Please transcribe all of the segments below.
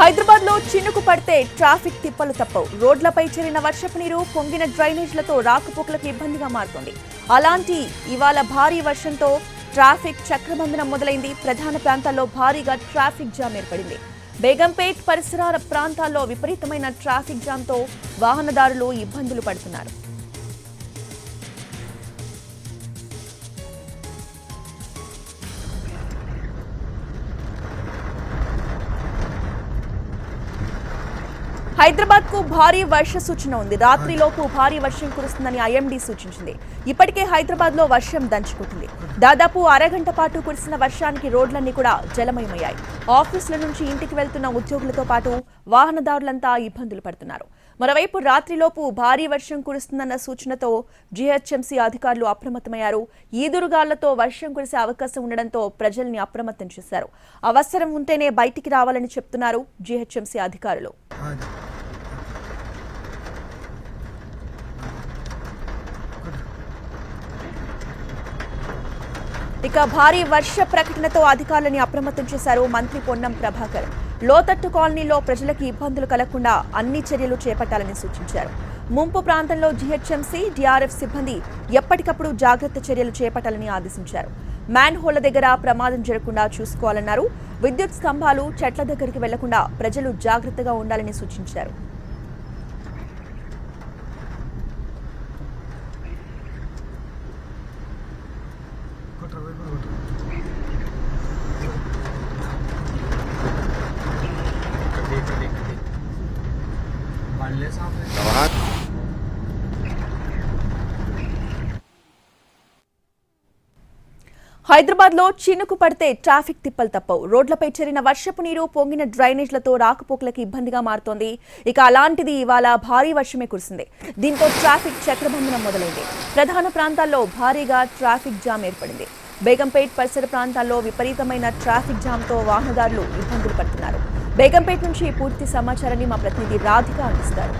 హైదరాబాద్లో చినుకు పడితే ట్రాఫిక్ తిప్పలు తప్పవు. రోడ్లపై చేరిన వర్షపు నీరు పొంగిన డ్రైనేజ్లతో రాకపోకలకు ఇబ్బందిగా మారుతోంది. అలాంటి ఇవాళ భారీ వర్షంతో ట్రాఫిక్ చక్రబంధనం మొదలైంది. ప్రధాన ప్రాంతాల్లో భారీగా ట్రాఫిక్ జామ్ ఏర్పడింది. బేగంపేట్ పరిసరాల ప్రాంతాల్లో విపరీతమైన ట్రాఫిక్ జామ్తో వాహనదారులు ఇబ్బందులు పడుతున్నారు. హైదరాబాద్కు భారీ వర్ష సూచన ఉంది. రాత్రిలోపు భారీ వర్షం కురుస్తుందని ఐఎండీ సూచించింది. ఇప్పటికే హైదరాబాద్లో వర్షం దంచుకుంటుంది. దాదాపు అరగంట పాటు కురిసిన వర్షానికి రోడ్లన్నీ కూడా జలమయమయ్యాయి. ఆఫీసుల నుంచి ఇంటికి వెళ్తున్న ఉద్యోగులతో పాటు వాహనదారులంతా ఇబ్బందులు పడుతున్నారు. మరోవైపు రాత్రిలోపు భారీ వర్షం కురుస్తుందన్న సూచనతో జీహెచ్ఎంసీ అధికారులు అప్రమత్తమయ్యారు. ఈదురుగాళ్ళతో వర్షం కురిసే అవకాశం ఉండడంతో ప్రజల్ని అప్రమత్తం చేశారు. అవసరం ఉంటేనే బయటికి రావాలని చెప్తున్నారు జీహెచ్ఎంసీ అధికారులు. ఇక భారీ వర్ష ప్రకటనతో అధికారులని అప్రమత్తం చేశారు మంత్రి పొన్నం ప్రభాకర్. లోతట్టు కాలనీలో ప్రజలకు ఇబ్బందులు కలగకుండా అన్ని చర్యలు చేపట్టాలని సూచించారు. ముంపు ప్రాంతంలో జీహెచ్ఎంసీ డిఆర్ఎఫ్ సిబ్బంది ఎప్పటికప్పుడు జాగ్రత్త చర్యలు చేపట్టాలని ఆదేశించారు. మ్యాన్ హోళ్ళ దగ్గర ప్రమాదం జరగకుండా చూసుకోవాలన్నారు. విద్యుత్ స్తంభాలు చెట్ల దగ్గరికి వెళ్ళకుండా ప్రజలు జాగ్రత్తగా ఉండాలని సూచించారు. హైదరాబాద్లో చినుకు పడితే ట్రాఫిక్ తిప్పలు తప్పవు. రోడ్లపై చేరిన వర్షపు నీరు పొంగిన డ్రైనేజ్లతో రాకపోకలకు ఇబ్బందిగా మారుతోంది. ఇక అలాంటిది ఇవాళ భారీ వర్షమే కురిసింది. దీంతో ట్రాఫిక్ చక్రబంధనం మొదలైంది. ప్రధాన ప్రాంతాల్లో భారీగా ట్రాఫిక్ జామ్ ఏర్పడింది. బేగంపేట్ పరిసర ప్రాంతాల్లో విపరీతమైన ట్రాఫిక్ జామ్తో వాహనదారులు ఇబ్బందులు పడుతున్నారు. బేగంపేట నుంచి పూర్తి సమాచారాన్ని మా ప్రతినిధి రాధిక అందిస్తారు.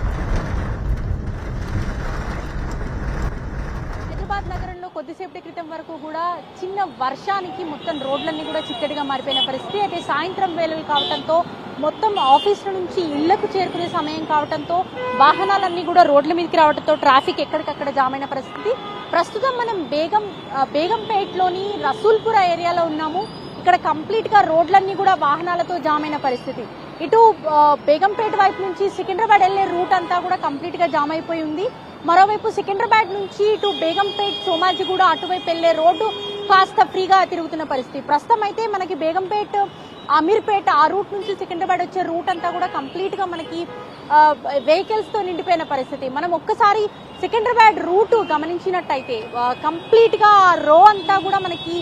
హైదరాబాద్ నగరంలో కొద్దిసేపటి క్రితం వరకు కూడా చిన్న వర్షానికి మొత్తం రోడ్లన్నీ కూడా చిక్కటిగా మారిపోయిన పరిస్థితి. అయితే సాయంత్రం వేళలు కావడంతో మొత్తం ఆఫీసుల నుంచి ఇళ్ళకు చేరుకునే సమయం కావడంతో వాహనాలన్నీ కూడా రోడ్ల మీదకి రావడంతో ట్రాఫిక్ ఎక్కడికక్కడ జామ్ అయిన పరిస్థితి. ప్రస్తుతం మనం బేగం బేగంపేట్లోని రసూల్పుర ఏరియాలో ఉన్నాము. ఇక్కడ కంప్లీట్గా రోడ్లన్నీ కూడా వాహనాలతో జామ్ అయిన పరిస్థితి. ఇటు బేగంపేట వైపు నుంచి సికింద్రాబాద్ వెళ్ళే రూట్ అంతా కూడా కంప్లీట్గా జామ్ అయిపోయి ఉంది. మరోవైపు సికింద్రాబాద్ నుంచి ఇటు బేగంపేట్ సోమాజిగూడ అటువైపు వెళ్ళే రోడ్డు కాస్త ఫ్రీగా తిరుగుతున్న పరిస్థితి. ప్రస్తుతం అయితే మనకి బేగంపేట్ అమీర్పేట ఆ రూట్ నుంచి సికింద్రాబాద్ వచ్చే రూట్ అంతా కూడా కంప్లీట్గా మనకి వెహికల్స్తో నిండిపోయిన పరిస్థితి. మనం ఒక్కసారి సికింద్రాబాద్ రూట్ గమనించినట్టయితే కంప్లీట్గా రో అంతా కూడా మనకి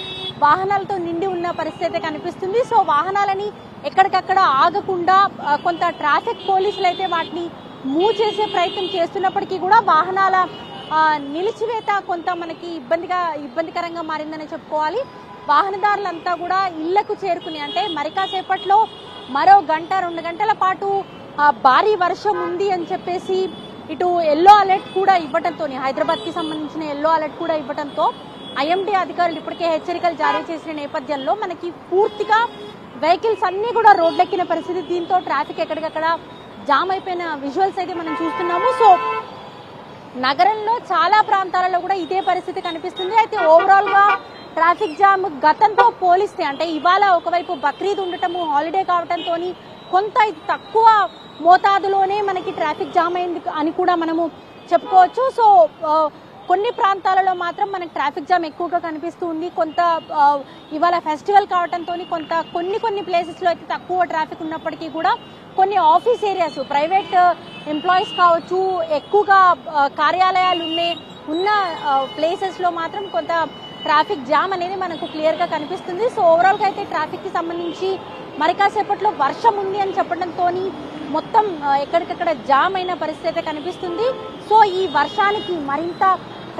వాహనాలతో నిండి ఉన్న పరిస్థితి అయితే కనిపిస్తుంది. సో వాహనాలని ఎక్కడికక్కడ ఆగకుండా కొంత ట్రాఫిక్ పోలీసులు అయితే వాటిని మూవ్ చేసే ప్రయత్నం చేస్తున్నప్పటికీ కూడా వాహనాల నిలిచివేత కొంత మనకి ఇబ్బందిగా ఇబ్బందికరంగా మారిందని చెప్పుకోవాలి. వాహనదారులంతా కూడా ఇళ్ళకు చేరుకుని అంటే మరి కాసేపట్లో మరో గంట రెండు గంటల పాటు భారీ వర్షం ఉంది అని చెప్పేసి ఇటు ఎల్లో అలర్ట్ కూడా ఇవ్వడంతో హైదరాబాద్కి సంబంధించిన ఎల్లో అలర్ట్ కూడా ఇవ్వడంతో ఐఎండీ అధికారులు ఇప్పటికే హెచ్చరికలు జారీ చేసిన నేపథ్యంలో మనకి పూర్తిగా వెహికల్స్ అన్ని కూడా రోడ్లెక్కిన పరిస్థితి. దీంతో ట్రాఫిక్ ఎక్కడికక్కడ జామ్ అయిపోయిన విజువల్స్ అయితే మనం చూస్తున్నాము. సో నగరంలో చాలా ప్రాంతాలలో కూడా ఇదే పరిస్థితి కనిపిస్తుంది. అయితే ఓవరాల్గా ట్రాఫిక్ జామ్ గతంతో పోలిస్తే అంటే ఇవాళ ఒకవైపు బక్రీద్ ఉండటము హాలిడే కావడంతో కొంత తక్కువ మోతాదులోనే మనకి ట్రాఫిక్ జామ్ అయింది అని కూడా మనము చెప్పుకోవచ్చు. సో కొన్ని ప్రాంతాలలో మాత్రం మనకు ట్రాఫిక్ జామ్ ఎక్కువగా కనిపిస్తుంది కొంత ఇవాళ ఫెస్టివల్ కావడంతో కొంత కొన్ని కొన్ని ప్లేసెస్లో అయితే తక్కువ ట్రాఫిక్ ఉన్నప్పటికీ కూడా కొన్ని ఆఫీస్ ఏరియాస్ ప్రైవేట్ ఎంప్లాయీస్ కావచ్చు ఎక్కువగా కార్యాలయాలు ఉండే ఉన్న ప్లేసెస్లో మాత్రం కొంత ట్రాఫిక్ జామ్ అనేది మనకు క్లియర్గా కనిపిస్తుంది. సో ఓవరాల్గా అయితే ట్రాఫిక్కి సంబంధించి మరి కాసేపట్లో వర్షం ఉంది అని చెప్పడంతో మొత్తం ఎక్కడికక్కడ జామ్ అయిన పరిస్థితి అయితే కనిపిస్తుంది. సో ఈ వర్షానికి మరింత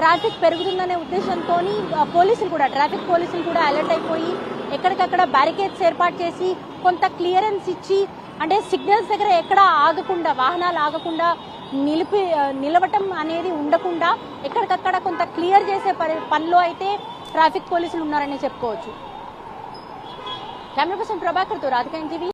ట్రాఫిక్ పెరుగుతుందనే ఉద్దేశంతో పోలీసులు కూడా ట్రాఫిక్ పోలీసులు కూడా అలర్ట్ అయిపోయి ఎక్కడికక్కడ బ్యారికేడ్స్ ఏర్పాటు చేసి కొంత క్లియరెన్స్ ఇచ్చి అంటే సిగ్నల్స్ దగ్గర ఎక్కడ ఆగకుండా వాహనాలు ఆగకుండా నిలిపి నిలవటం అనేది ఉండకుండా ఎక్కడికక్కడ కొంత క్లియర్ చేసే పని- పనిలో అయితే ట్రాఫిక్ పోలీసులు ఉన్నారని చెప్పుకోవచ్చు. కెమెరా పర్సన్ ప్రభాకర్తో రాధికా ఎన్టీవీ.